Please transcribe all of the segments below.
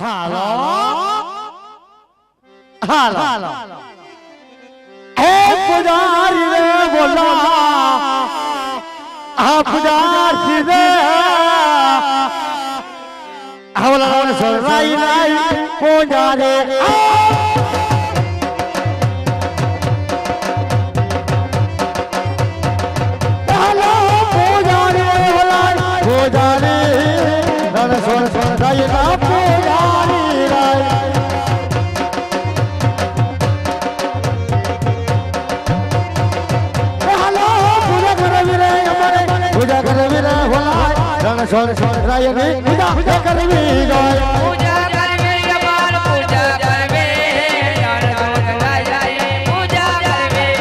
હાલો હાલો એ પુજારી રે બોલા આ પુજારી રે હવલા સરાઈ નાઈ પુજારે સોળ સોળ રાયની પૂજા કરવી જાય. પૂજા કરવે અમાર પૂજા કરવે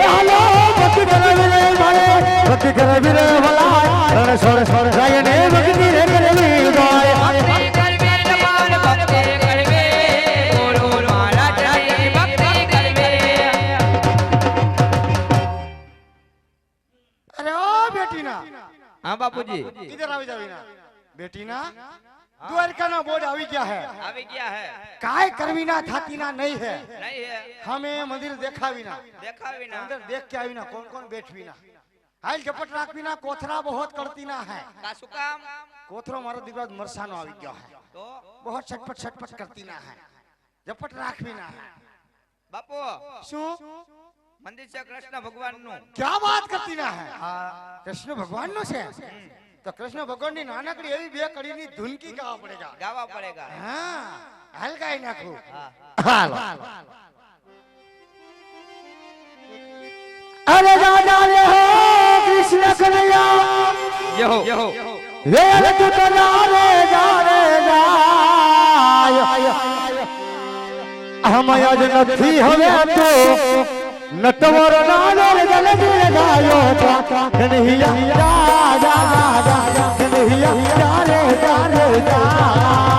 હાલો ભક્તિ કરવી રે મારે ભક્તિ કરવી રે હોલા રણ સોળ સોળ રાય ને ભક્તિ રે કરવી જાય હા બાપુજી. બેટીના દ્વારકાના બોર્ડ આવી ગયા હે. કાય કરવીના થાતીના નહીં હે. નહીં હે. હમે મંદિર દેખાવીના. દેખાવીના. અંદર દેખ કે આવીના કોણ કોણ બેઠવીના. હાલ ઝપટ રાખવીના કોથરા બહોત કરતીના હે. કોથરો મારો દીકરો મરસાનો આવી ગયો હે. તો? બહોત છટપટ છટપટ કરતીના હે. ઝપટ રાખવીના હે. બાપુ શું? મંદિર છે કૃષ્ણ ભગવાનનું. ક્યાં વાત કરતીના હે? હા કૃષ્ણ ભગવાનનું છે? તો કૃષ્ણ ભગવાનની નાનકડી એવી બે કડી ની ધૂનકી ગાવા પડેગા ગાવા પડેગા હા હાલ ગાઈ નાખું. હા અરે દાદા રે હો કૃષ્ણ કનૈયા. યહો. યહો. વેર તું તો રે જા રે જાય હમ આજ નથી હવે તો નટવર નાનો જલદી ગાયો કનૈયા જા જા જા જા કનૈયા જારે જારે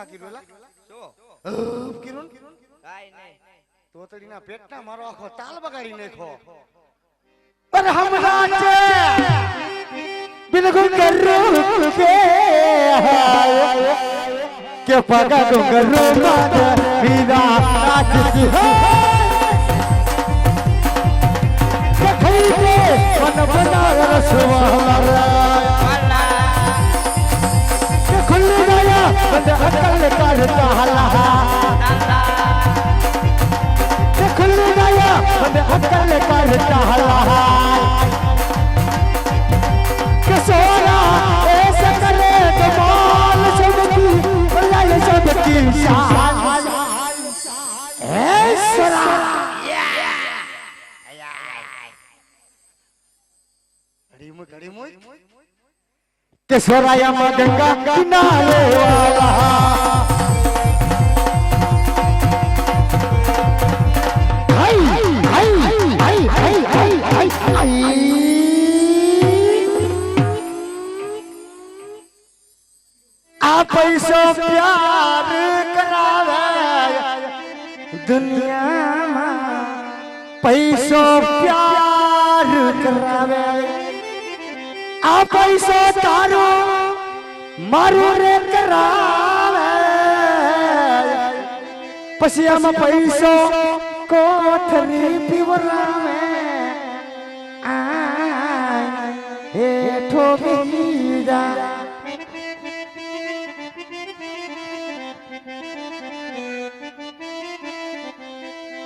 કા કીધું શું કિરણ? કાઈ નહીં. તોતડીના પેટના મારો આખો તાલ બગાડી નાખો પર હમ નાચે બિલકુલ કરું કે કે પગા તો કરું માત વિના નાચતી હે. કે ખઈ કે મન બના રસવા રસવાલા અકલ કાઢતા હલા ખુલ્લી ગયા અકલ કાઢતા હલા કે સોરાયામાં ગંગા કિનારે વાલા હાય હાય હાય હાય હાય હાય આ પૈસો પ્યાર આ પૈસો તારો મારું રે કરાવે. પછી આમાં પૈસો કોઠરી પીવરાવે. આ હેઠો બીજા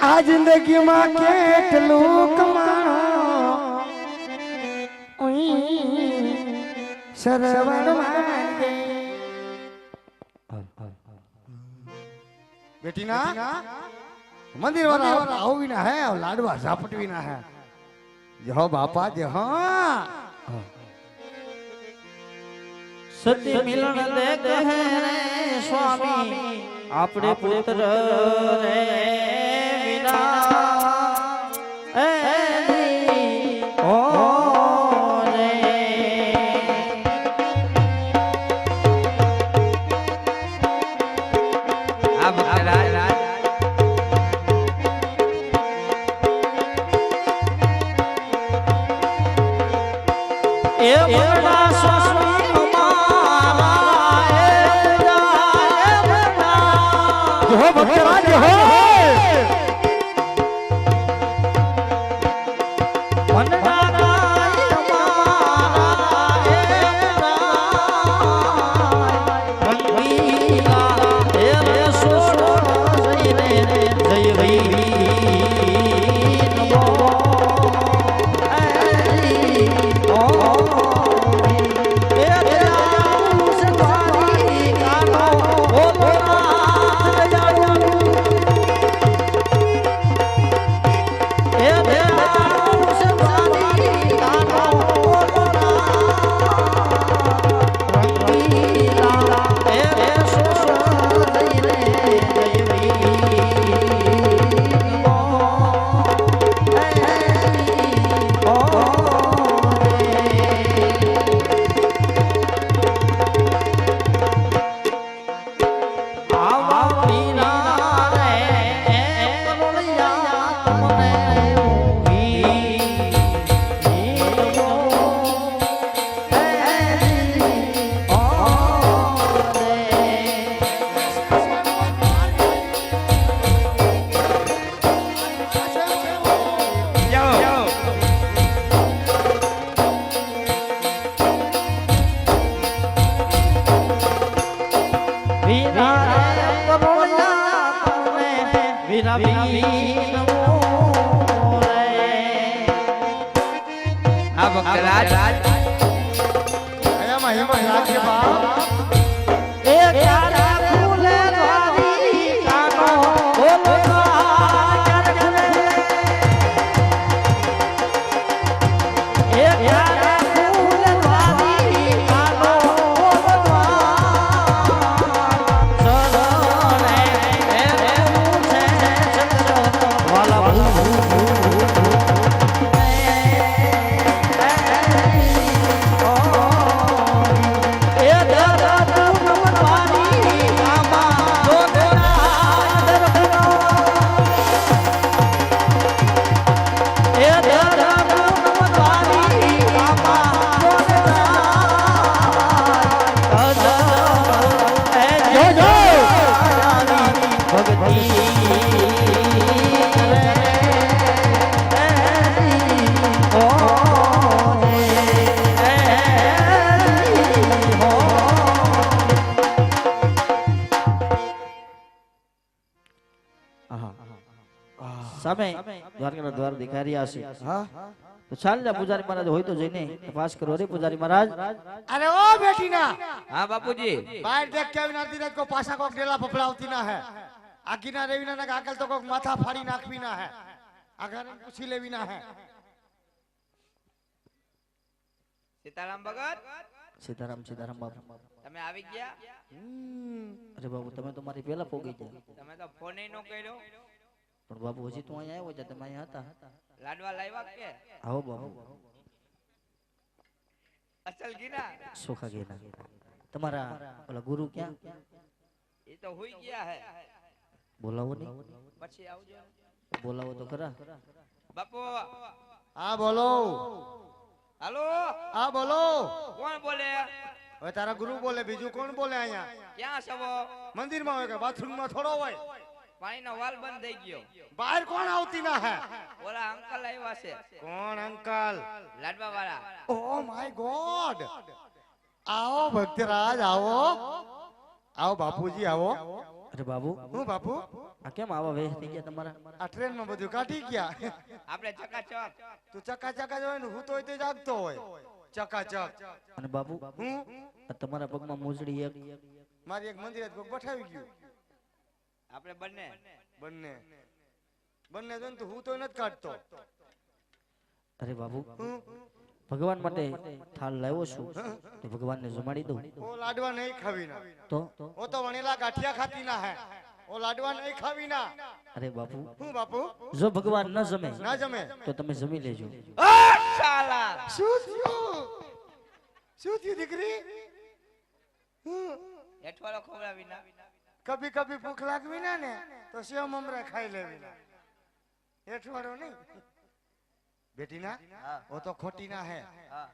આ જિંદગીમાં કેટલું કમાણો સરવણ માંગે બેટી ના મંદિર વાળા આવું વિના હે લાડવા ઝાપટ વિના હે જહો બાપા જહો સતી મિલન દેખ હે રે સ્વામી આપણે પુત્ર રે વિના એ જહો ભક્તરાજ જહો સામે દ્વારકાના દ્વાર દેખાઈ રહ્યા છે. હા. તો ચાલ જા પૂજારી મહારાજ હોય તો જઈને તપાસ કરો રે પૂજારી મહારાજ. અરે ઓ બેટી ના હા બાપુજી. બહાર દેખ કે આવી નાતી કો પાછા કોક ડેલા પપડાવતી ના હે. આગીના રેવીના ના આગળ તો કોક માથા ફાડી નાખવી ના હે. આગળ પૂછી લેવી ના હે. સીતારામ ભગત? સીતારામ સીતારામ બાપુ. તમે આવી ગયા? અરે બાબુ તમે તો મારી પહેલા પોગી ગયા. તમે તો ફોન નો કર્યો. પણ બાબુ હજી તું અહીંયા આવ્યો છે તમે અહીંયા હતા. લાડવા લાવ્યા કે? આવો બાબુ અસલ ગીરા? સોખા ગીરા. તમારા ઓલા ગુરુ ક્યાં? એ તો હોઈ ગયા હે. બોલાવો પછી આવજો. બોલાવો તો ખરા. બાપુ. હા બોલો. હાલો. હા બોલો. કોણ બોલે? હવે તારા ગુરુ બોલે બીજું કોણ બોલે અહીંયા? ક્યાં છો? મંદિરમાં હોય કે બાથરૂમમાં થોડો હોય? પાણીનો વાલ બંધ થઈ ગયો. બહાર કોણ આવતી ના હે? ઓલા અંકલ આવ્યા છે. કોણ અંકલ? લાડવા વાળા ઓ માય ગોડ. આવો ભક્તરાજ આવો. આવો બાપુજી આવો. અરે બાબુ. હું બાપુ? આ કેમ આવા વેહ થઈ ગયા તમારા? આ ટ્રેનમાં બધું કાઢી ગયા. આપણે ચકાચક. તું ચકા ચકા જ હોય ને હું તો હોય તો જાગતો હોય. ચકા ચક અને બાબુ હું? તમારા પગમાં મોજડી એક. મારી એક મંદિરે પગ બઠાવી ગયું. આપણે બંને. બંને. બંને જોઈને તો હું તો નથી કાઢતો. અરે બાબુ. હું? ભગવાન માટે થાળ લાવ્યો છું તો ભગવાનને જમાડી દઉં. ઓ લાડવા નહીં ખાવી ના. તો? ઓ તો વણેલા ગાંઠિયા ખાતી ના હે. ઓ લાડવા નહીં ખાવી ના. અરે બાપુ હું બાપુ? જો ભગવાન ન જમે ના જમે. તો તમે જમી લેજો. શાલા! શું થયું? શું થયું દીકરી? હું? એઠવાડો ખવડાવી ના. કભી કભી ભૂખ લાગવી ના ને તો સેવ મમરા ખાઈ લેવી ના. એઠવાડો નહીં. બેટી ના ઓ તો ખોટી ના હે.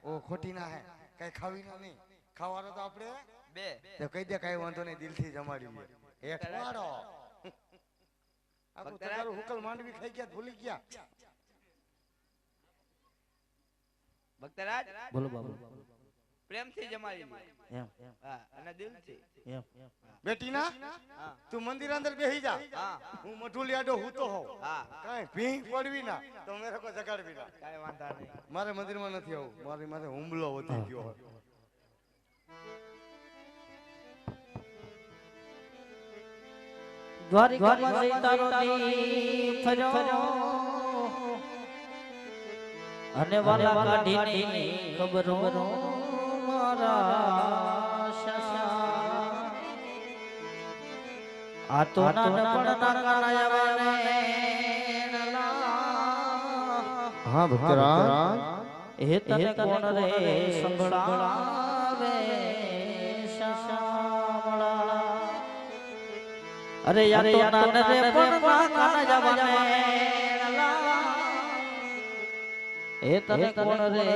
ઓ ખોટી ના હે. કઈ ખાવી ના નહીં. ખાવાનો તો આપણે બે. તો કહી દે કઈ વાંધો નહીં દિલથી જમાડી એઠવાડો આખું ભક્તરાજ. તમારું હુકલ માંડવી ખાઈ ગયા ભૂલી ગયા. ભક્તરાજ? બોલો બાબુ. પ્રેમથી જમાડી. એમ હા અને દિલથી. એમ બેટી ના તું મંદિર અંદર બેહી જા. હા હું. મઠુલિયાડો હું તો હોઉં. હા કાંઈ ભીંગ પડવી ના. તો મેરે કો જગાડવી ના. કાંઈ વાંધો નહીં. મારે મંદિરમાં નથી આવું. મારી માથે હુમલો વધી ગયો. ફર્યો અને વાલા કાઢીને ખબરો. આ તો નાનપણના કાળાયાવાને હા ભક્તરાજ એ તને કોણ રે સંભળાવે શશામળા. અરે યાર તો નાન રે પણ કાના જવાને એ તને કોણ રે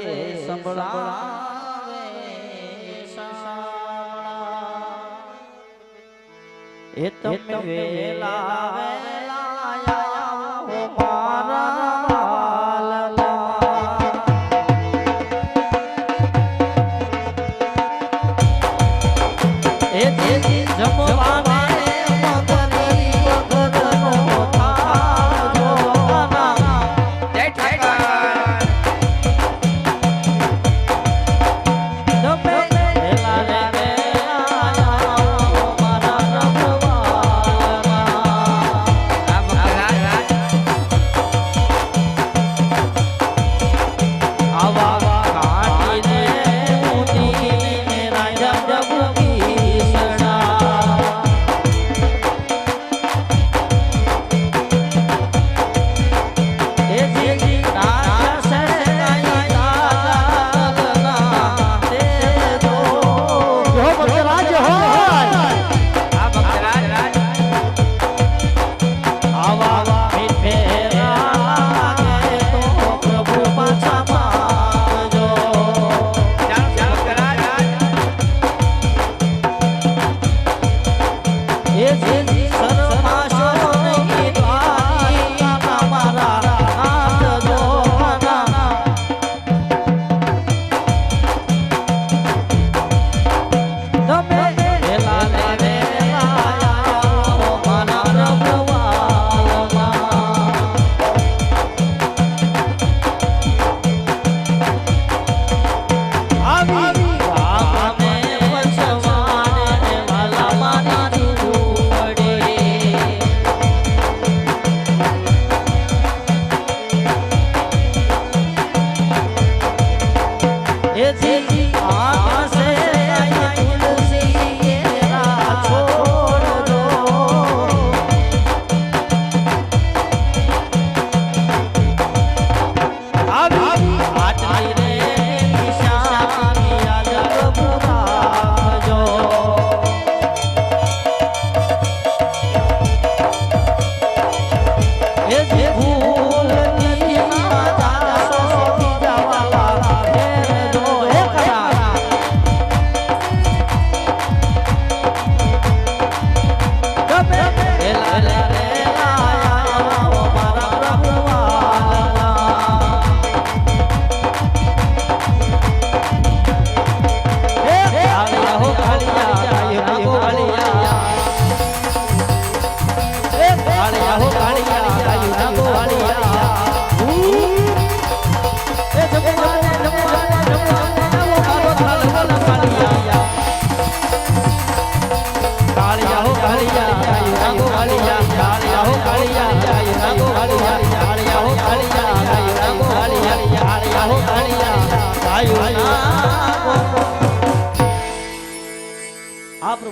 સંભળાવે એ તમે વેલા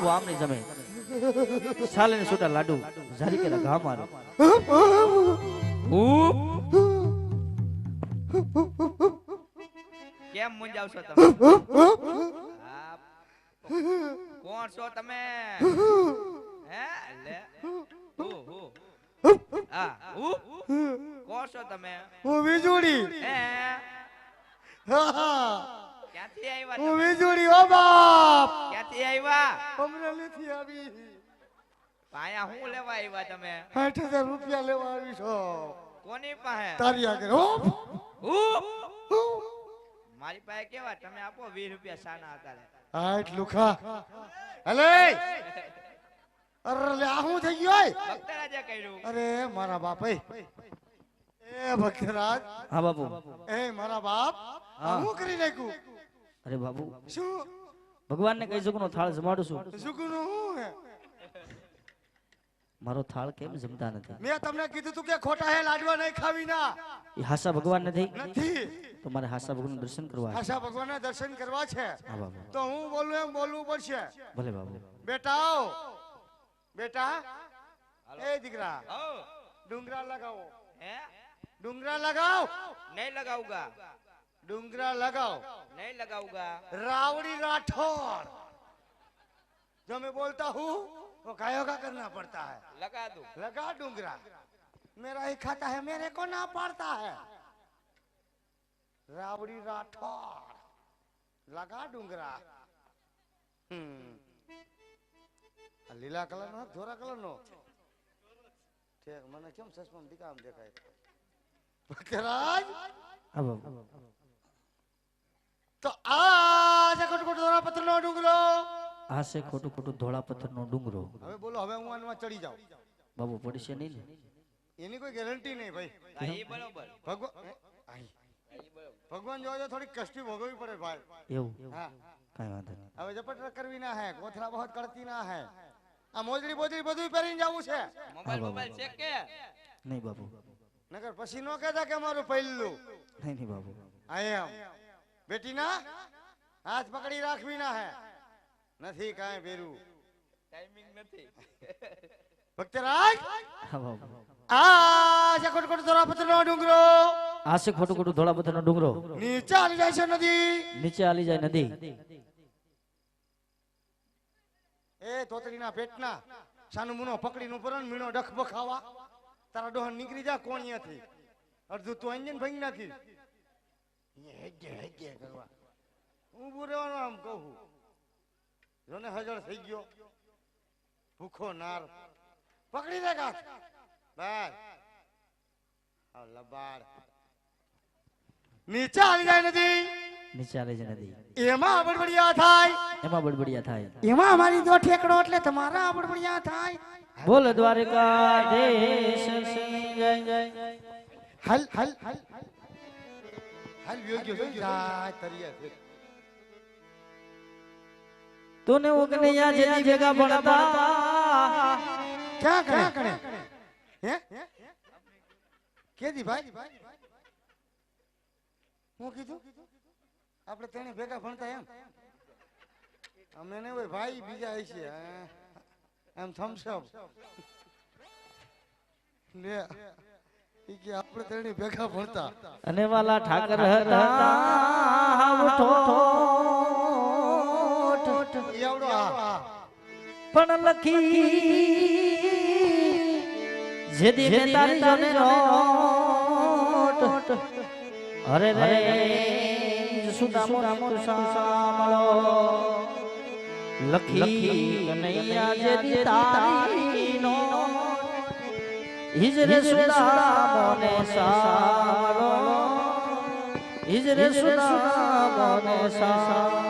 આ પ્રભુ આમની જમે. સાલે ને છૂટા લાડુ જારી કે ઘા મારો. કેમ મુંજાવ છો તમે કોણ છો તમે? હે? લે. હુ હુ હા. હુ કોણ છો તમે? હું વીજળી હે? હા, હા. ક્યાંથી આવ્યા હું વીજળી ઓ બાપ! ક્યાંથી આવ્યા? અમરેલીથી આવી. પાયા હું લેવા આવ્યા તમે? 8000 રૂપિયા લેવા આવી છો. કોની પાસે? તારી આગળ હો! મારી પાસે કેવા? તમે આપો 20 રૂપિયા સાના હતા લે. આઠ લુખા હલે અરે લે આ હું થઈ ગયો? ભક્તરાજે કર્યું. અરે મારા બાપે. એ એ ભક્તરાજ. હા બાપુ. એ મારા બાપ. હું કરી નાખ્યું? અરે બાબુ શું ભગવાનને કઈ જગનો થાળ જમાડું છું. હે મારો થાળ કેમ જમતા નથી? મેં તમને કીધું તું કે ખોટા હે લાડવા નહીં ખાવી ના. એ હાસા ભગવાન નથી નથી. તો મારે હાસા ભગવાન દર્શન કરવા છે. આશા ભગવાનના દર્શન કરવા છે. હા તો હું બોલું એમ બોલવું પડશે. ભલે બાબુ. બેટા આવો. બેટા એ દીકરા ડુંગરા લગાવો. હે? ડુંગરા લગાવ. નહીં લગાઉગા ડુંગરા લગાવ नहीं लगाऊंगा रावड़ी राठौर जो मैं बोलता हूँ वो गायों का करना पड़ता है लगा दूं लगा डूंगरा मेरा ही खाता है मेरे को ना पड़ता है रावड़ी राठौर लगा डूंगरा हम्म આ લીલા કલર નો ધોરા કલર નો ઠીક મને કેમ ચશ્મા દીકા આમ દેખાય ભક્તરાજ હા બાપુ તો આ છે ખોટું કોટ ધોરા પથ્થર નો ડુંગરો. આ છે ખોટું ખોટું ધોળા પથ્થરનો ડુંગરો. હવે બોલો હવે હું આનમાં ચડી જાઉં. બાબુ પડશે નહીં ને? એની કોઈ ગેરંટી નહીં ભાઈ. એ બરોબર. ભગવાન. ભગવાન જોજો થોડી કષ્ટી ભોગવવી પડે ભાઈ. એવું? હા. કાંઈ વાંધો નહીં. હવે ઝપટ કરવી ના હે કોથળા બહોત કરતી ના હે. આ મોજડી બોજડી બધું પહેરીને જવું છે. મોબાઈલ મોબાઈલ ચેક કે? નહીં બાબુ. નકર પછી નો કહેતા કે મારું પહેલું નહીં નહીં બાબુ. આઈ એમ. બેટી ના હાથ પકડી રાખવી ના હે. નથી કાંઈ પહેર્યું. ટાઈમિંગ નથી. ભક્તરાજ! હા ખોટખોટ ધોરા પથ્થરનો ડુંગરો. આ ખોટખોટ ખોટું ખોટું ધોળા પથ્થરનો ડુંગરો. નીચે આલી જાય છે નદી. નીચે આલી જાય નદી. એ તોતરીના પેટના સાનું મુનો પકડીને પરણ ને મીણો ડખ બખાવા તારા ડોહન નીકળી જા કોણિયાથી. અડધું તું અંજન ભાંગી નાખી. હેજે હેજે કરવા. ઊભું રહેવાનું આમ કહું. જોને હજળ થઈ ગયો. ભૂખો નાર. પકડી દે બસ લબાડ. નીચે આવી જાય નદી નીચે એમાં બડબડિયા થાય. એમાં બડબડિયા થાય. એમાં અમારી દો ઠેકડો એટલે તમારા બડબડિયા થાય. બોલ દ્વારકાધીશ જય જય હલ હલ હલ. હલ યોગ્ય જોઈ જાય તરિયા છે. તને જેની ભેગા ભણતા ક્યાં કરે કરે હે? કેદી ભાઈ? હું કીધું? આપણે તેને ભેગા ભણતા એમ? અમે ને હોય ભાઈ બીજા હશે હા. એમ થમ્સઅપ લે. કે આપણે તેને ભેગા ભણતા. અને વાલા ઠાકર હતા હાવ ઠોઠ. ઈ આવડો પણ લખી જે મેં તારી જોને રોટ અરે રે સુદામો રામો સામળો લખી કનૈયા જે તારી હિજરે સુદામોને સારો હિજરે સુદામોને સારો